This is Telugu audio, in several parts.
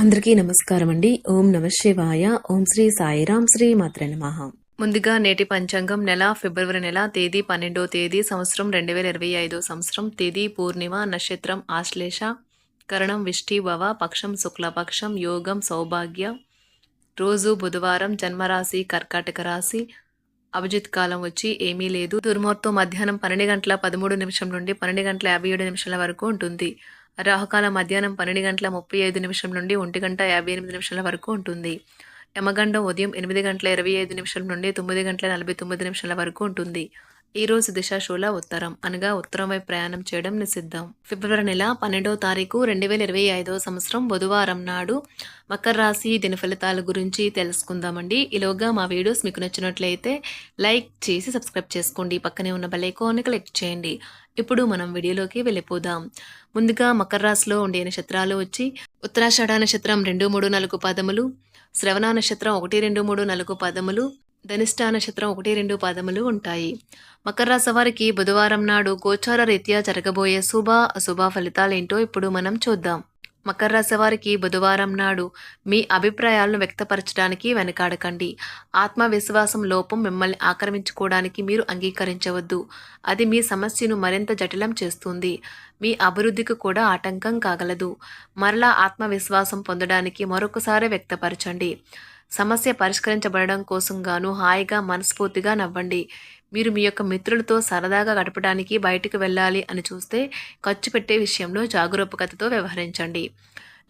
అందరికీ నమస్కారం అండి ఓం నమ శివాయ. ఓం శ్రీ సాయిరాం శ్రీ మాత్ర నమః. ముందుగా నేటి పంచాంగం నెల ఫిబ్రవరి నెల తేదీ పన్నెండో తేదీ సంవత్సరం రెండు వేల ఇరవై ఐదో సంవత్సరం తేదీ పూర్ణిమ నక్షత్రం ఆశ్లేష కరణం విష్టి భవ పక్షం శుక్లపక్షం యోగం సౌభాగ్య రోజు బుధవారం జన్మరాశి కర్కాటక రాశి అభిజిత్ కాలం వచ్చి ఏమీ లేదు. దుర్ముహూర్తం మధ్యాహ్నం పన్నెండు గంటల పదమూడు నిమిషం నుండి పన్నెండు గంటల యాభై ఏడు నిమిషాల వరకు ఉంటుంది. రాహుకాలం మధ్యాహ్నం పన్నెండు గంటల ముప్పై ఐదు నిమిషం నుండి ఒంటి గంట యాభై ఎనిమిది నిమిషాల వరకు ఉంటుంది. యమగండం ఉదయం ఎనిమిది గంటల ఇరవై ఐదు నిమిషం నుండి తొమ్మిది గంటల నలభై తొమ్మిది నిమిషాల వరకు ఉంటుంది. ఈ రోజు షోల ఉత్తరం. అనగా ఉత్తరం వైపు ప్రయాణం చేయడం నిషిద్ధం. ఫిబ్రవరి నెల పన్నెండవ తారీఖు రెండు వేల ఇరవై ఐదవ సంవత్సరం బుధవారం నాడు మకర రాశి దిన ఫలితాల గురించి తెలుసుకుందామండి. ఈలోగా మా వీడియోస్ మీకు నచ్చినట్లయితే లైక్ చేసి సబ్స్క్రైబ్ చేసుకోండి. పక్కనే ఉన్న బెల్ క్లిక్ చేయండి. ఇప్పుడు మనం వీడియోలోకి వెళ్ళిపోదాం. ముందుగా మకర రాశిలో ఉండే నక్షత్రాలు వచ్చి ఉత్తరాషాఢ నక్షత్రం రెండు మూడు నాలుగు పదములు శ్రవణ నక్షత్రం ఒకటి రెండు మూడు నాలుగు పదములు ధనిష్ట నక్షత్రం ఒకటి రెండు పదములు ఉంటాయి. మకర రాశి వారికి బుధవారం నాడు గోచార రీత్యా జరగబోయే శుభ అశుభ ఫలితాలేంటో ఇప్పుడు మనం చూద్దాం. మకర రాశి వారికి బుధవారం నాడు మీ అభిప్రాయాలను వ్యక్తపరచడానికి వెనకాడకండి. ఆత్మవిశ్వాసం లోపం మిమ్మల్ని ఆక్రమించుకోవడానికి మీరు అంగీకరించవద్దు. అది మీ సమస్యను మరింత జటిలం చేస్తుంది. మీ అభివృద్ధికి కూడా ఆటంకం కాగలదు. మరలా ఆత్మవిశ్వాసం పొందడానికి మరొకసారి వ్యక్తపరచండి. సమస్య పరిష్కరించబడడం కోసం గాను హాయిగా మనస్ఫూర్తిగా నవ్వండి. మీరు మీ యొక్క మిత్రులతో సరదాగా గడపడానికి బయటకు వెళ్ళాలి అని చూస్తే ఖర్చు పెట్టే విషయంలో జాగరూకతతో వ్యవహరించండి.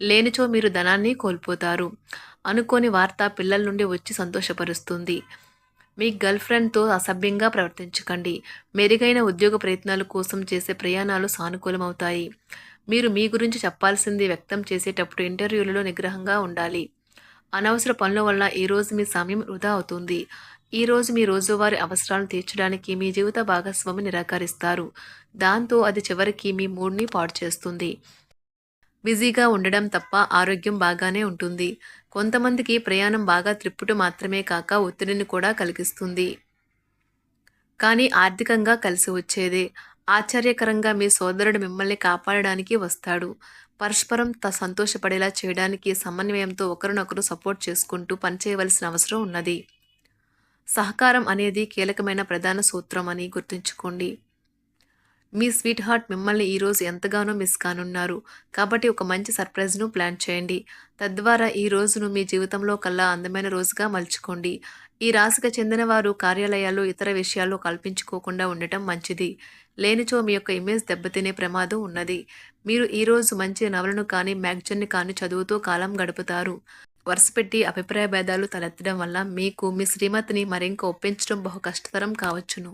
లేనిచో మీరు ధనాన్ని కోల్పోతారు. అనుకోని వార్త పిల్లల నుండి వచ్చి సంతోషపరుస్తుంది. మీ గర్ల్ ఫ్రెండ్తో అసభ్యంగా ప్రవర్తించకండి. మెరుగైన ఉద్యోగ ప్రయత్నాల కోసం చేసే ప్రయాణాలు సానుకూలమవుతాయి. మీరు మీ గురించి చెప్పాల్సింది వ్యక్తం చేసేటప్పుడు ఇంటర్వ్యూలలో నిగ్రహంగా ఉండాలి. అనవసర పనుల వల్ల ఈ రోజు మీ సమయం వృధా అవుతుంది. ఈ రోజు మీ రోజువారి అవసరాలను తీర్చడానికి మీ జీవిత భాగస్వామి నిరాకరిస్తారు. దాంతో అది చివరికి మీ మూడ్ని పాడు చేస్తుంది. బిజీగా ఉండడం తప్ప ఆరోగ్యం బాగానే ఉంటుంది. కొంతమందికి ప్రయాణం బాగా త్రిప్పుటు మాత్రమే కాక ఒత్తిడిని కూడా కలిగిస్తుంది. కానీ ఆర్థికంగా కలిసి వచ్చేదే. ఆశ్చర్యకరంగా మీ సోదరుడు మిమ్మల్ని కాపాడడానికి వస్తాడు. పరస్పరం త సంతోషపడేలా చేయడానికి సమన్వయంతో ఒకరినొకరు సపోర్ట్ చేసుకుంటూ పనిచేయవలసిన అవసరం ఉన్నది. సహకారం అనేది కీలకమైన ప్రధాన సూత్రం అని గుర్తుంచుకోండి. మీ స్వీట్ హార్ట్ మిమ్మల్ని ఈరోజు ఎంతగానో మిస్ కానున్నారు. కాబట్టి ఒక మంచి సర్ప్రైజ్ను ప్లాన్ చేయండి. తద్వారా ఈ రోజును మీ జీవితంలో కల్లా అందమైన రోజుగా మలుచుకోండి. ఈ రాశికి చెందిన వారు కార్యాలయాలు ఇతర విషయాల్లో కల్పించుకోకుండా ఉండటం మంచిది. లేనిచో మీ యొక్క ఇమేజ్ దెబ్బతినే ప్రమాదం ఉన్నది. మీరు ఈరోజు మంచి నవలను కానీ మ్యాగజైన్ని కానీ చదువుతూ కాలం గడుపుతారు. వరుసపెట్టి అభిప్రాయ భేదాలు తలెత్తడం వల్ల మీకు మీ శ్రీమతిని మరింక ఒప్పించడం బహు కష్టతరం కావచ్చును.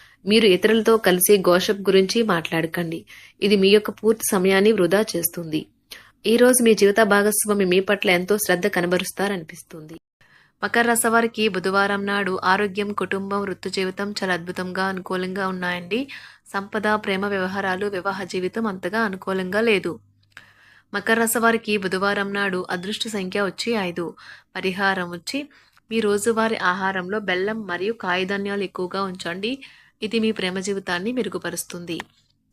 మీరు ఇతరులతో కలిసి గోషప్ గురించి మాట్లాడకండి. ఇది మీ యొక్క పూర్తి సమయాన్ని వృధా చేస్తుంది. ఈ రోజు మీ జీవిత భాగస్వామి మీ పట్ల ఎంతో శ్రద్ధ కనబరుస్తారనిపిస్తుంది. మకర రాశి బుధవారం నాడు ఆరోగ్యం కుటుంబం వృత్తి జీవితం చాలా అద్భుతంగా అనుకూలంగా ఉన్నాయండి. సంపద ప్రేమ వ్యవహారాలు వివాహ జీవితం అంతగా అనుకూలంగా లేదు. మకర రాశి వారికి బుధవారం నాడు అదృష్ట సంఖ్య వచ్చి ఐదు. పరిహారం వచ్చి మీ రోజువారి ఆహారంలో బెల్లం మరియు కాయధాన్యాలు ఎక్కువగా ఉంచండి. ఇది మీ ప్రేమ జీవితాన్ని మెరుగుపరుస్తుంది.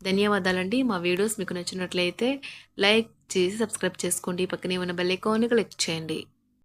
ధన్యవాదాలండి. మా వీడియోస్ మీకు నచ్చినట్లయితే లైక్ చేసి సబ్స్క్రైబ్ చేసుకోండి. పక్కనే ఉన్న బెల్ ఐకాన్ క్లిక్ చేయండి.